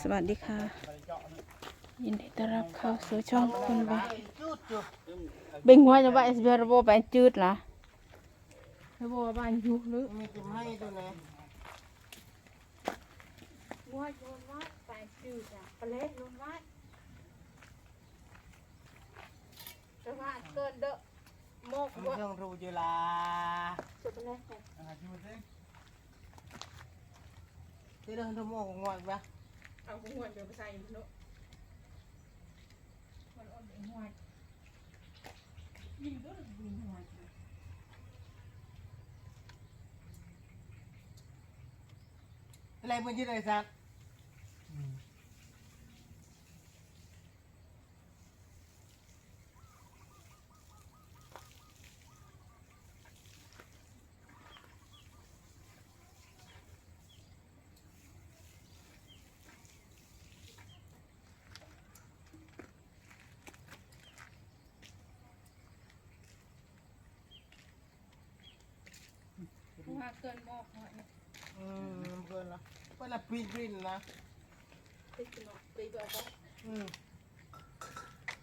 สวัสดีค่ะ ยินดีต้อนรับเข้าสู่ช่องคุณบายเบ่งหัวจะว่าเอสเบรโบไปจืดล่ะระโบบ้านยุกหรือมีจุ่มให้ตัวไหนหัวโยนว่าไปจืดอะปลาเล็กลงว่าจะว่าเกินเด้อโมกมันว่าเครื่องรูจุลาสุดปลา เล็กอ่าชิมสิที่เดินทุ่มโอ่งงอยปะเอาหัว เดี๋ยวไปใส่มันเนาะมันอ่อนหัวยิงก็ยิงหัวอะไรมันยืดอะไรสักว่าเนโมกหัวเนี่ยอืมมันเกินละเวลาปีนปีนนะไปกินเนาะไปดูเอาอืม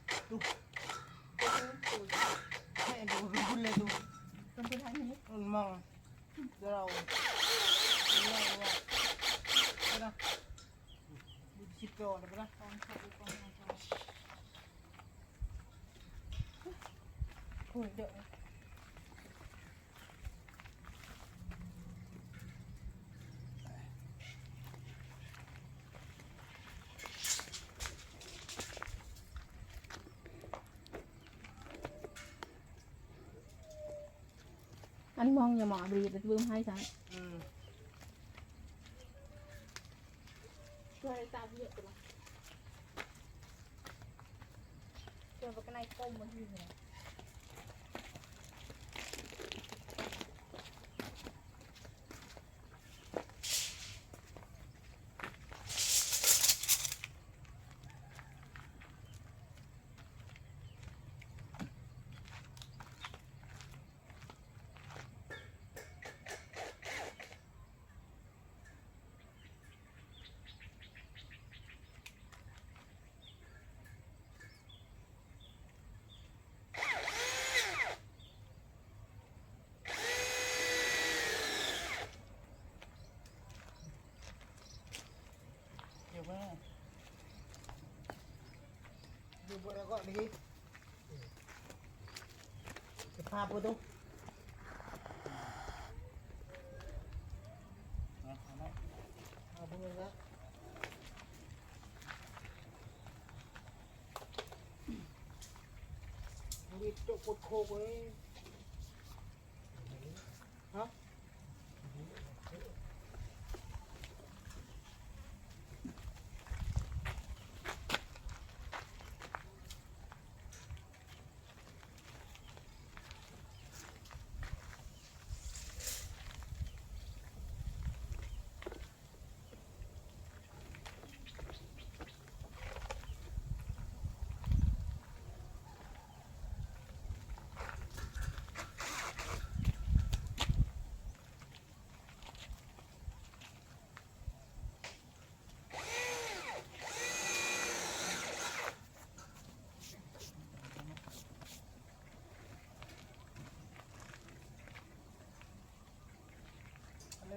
ไปดูปูนให้ดูรุนเลยดูเป็นคนไทยนี่มันมองเดี๋ยวเราเนี่ยเนี่ยไปนะดูชิปโตนะไปนะกองทัพกองทัพคุยเด้อ anh mong nhà mỏ bị được vương hai sáng อืม rồi tao biết rồi rồi vào cái này công mà gì rồi ดูบนแล้วก็ดีจะพาไปดูเอาไปเลยนะมีจุกกดโคกไว้ฮ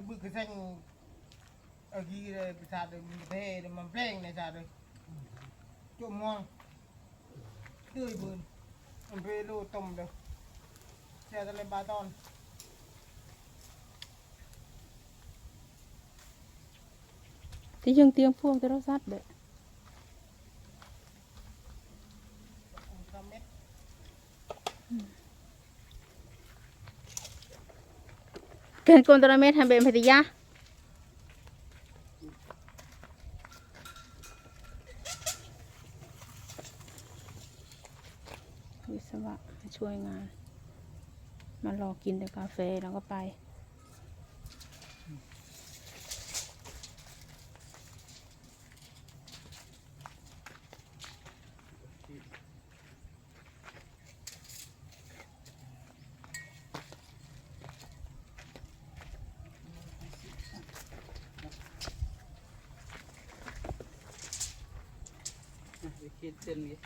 บึกกระเซ็งเอากีเลยประสาทเลยมันเพ่เลยมันแพร่งในสาทเลยจุ่มมองตื้อบืนมันเพ่ลูต้มเด้อเสียทะเลบาตอน thì dừng tiếng phuông tới đó sát đấy สามเม็ด เป็นกนตระเม็ดทำเป็นพัทยาวิศวะมาช่วยงาน มารอกินแต่กาแฟแล้วก็ไป ขีดเส้นนี้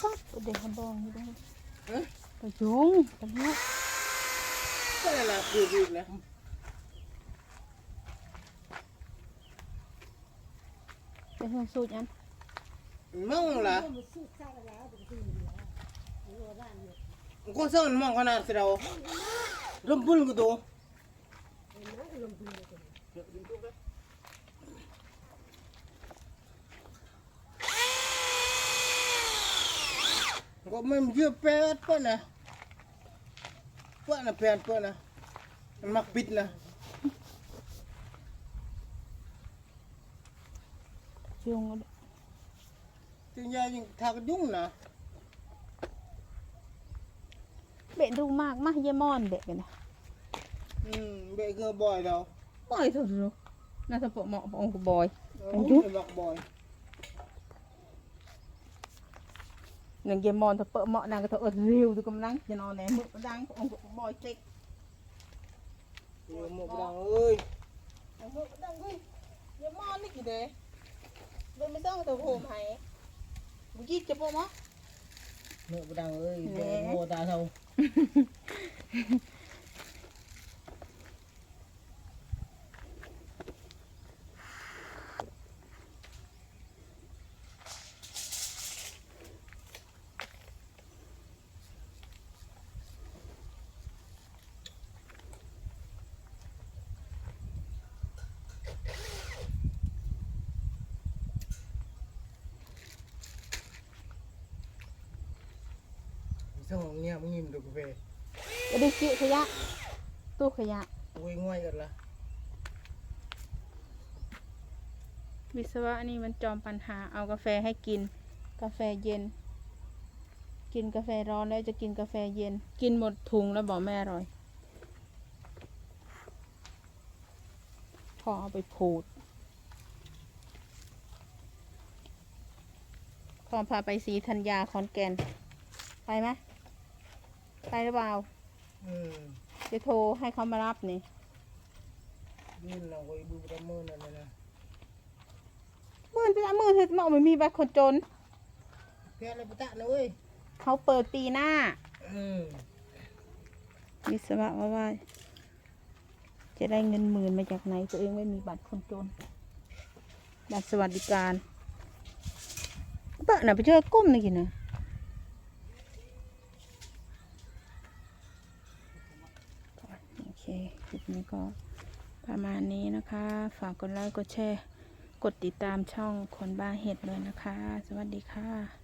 ปั๊บเด็กเขาบองอยู่ด้วย เอ๊ะไปยุงไปยุงก็เลยละคือดีเลยไปเพิ่งสูตรอันมึงล่ะกูส่งมองขนาดสิเราลมพุ่นกูตัวก็ไม่เยอะแปดเพื่อนนะเพื่อนนะแปดเพื่อนนะมันมักปิดนะ ยุงอะจึงยายิงทักยุ่งนะเบะดูมากมากเยมอนเบะกันนะอืมเบะเกอบ่อยเราบอยสุดรู้น่าจะปะเหมาะปะองค์บอยเอออายุบักบ่อยหนึ่งเยมอนถ้าเปะเหมาะนางก็ต้องเอดเร็วดูกำลังจะนอนแหนมือดังองค์บอยเต็กเออหมกดังเอ้ยมือดังเฮ้ยเยมอนนี่กี่เด้ เบะไม่ต้องตัวโหมให้บุกี้จะปะเหมาะหมกดังเอ้ยแหน่เบะโมตาเท่า ส่งเงียบงิมดูกาแฟจะได้เกี่ขยะ ตู้ขยะโอ้ยง่วยกันละวิศวะนี่มันจอมปัญหาเอากาแฟให้กิน กาแฟเย็น กินกาแฟร้อนแล้วจะกินกาแฟเย็น กินหมดถุงแล้วบอกไม่อร่อยพอเอาไปผูดพอพาไปสีธัญญาคอนแกน ไปไหม ไปหรือเปล่าอืมจะโทรให้เขามารับนี่ยืนเราไว้ดูประเมินนั่นเลยนะมื่นจะมือเธอเหมาะมันมีบัตรคนจนแค่อะไรปะตะนะเว้ยเขาเปิดปีหน้าอืมวิศวะว่าว่า จะได้เงินหมื่นมาจากไหน ตัวเองไม่มีบัตรคนจน บัตรสวัสดิการเปะน่ะไปเจอก้มนี่กินนะโอเคคลิป นี้ก็ประมาณนี้นะคะ ฝากกดไลค์กดแชร์ กดติดตามช่องคนบ้าเห็ดเลยนะคะ สวัสดีค่ะ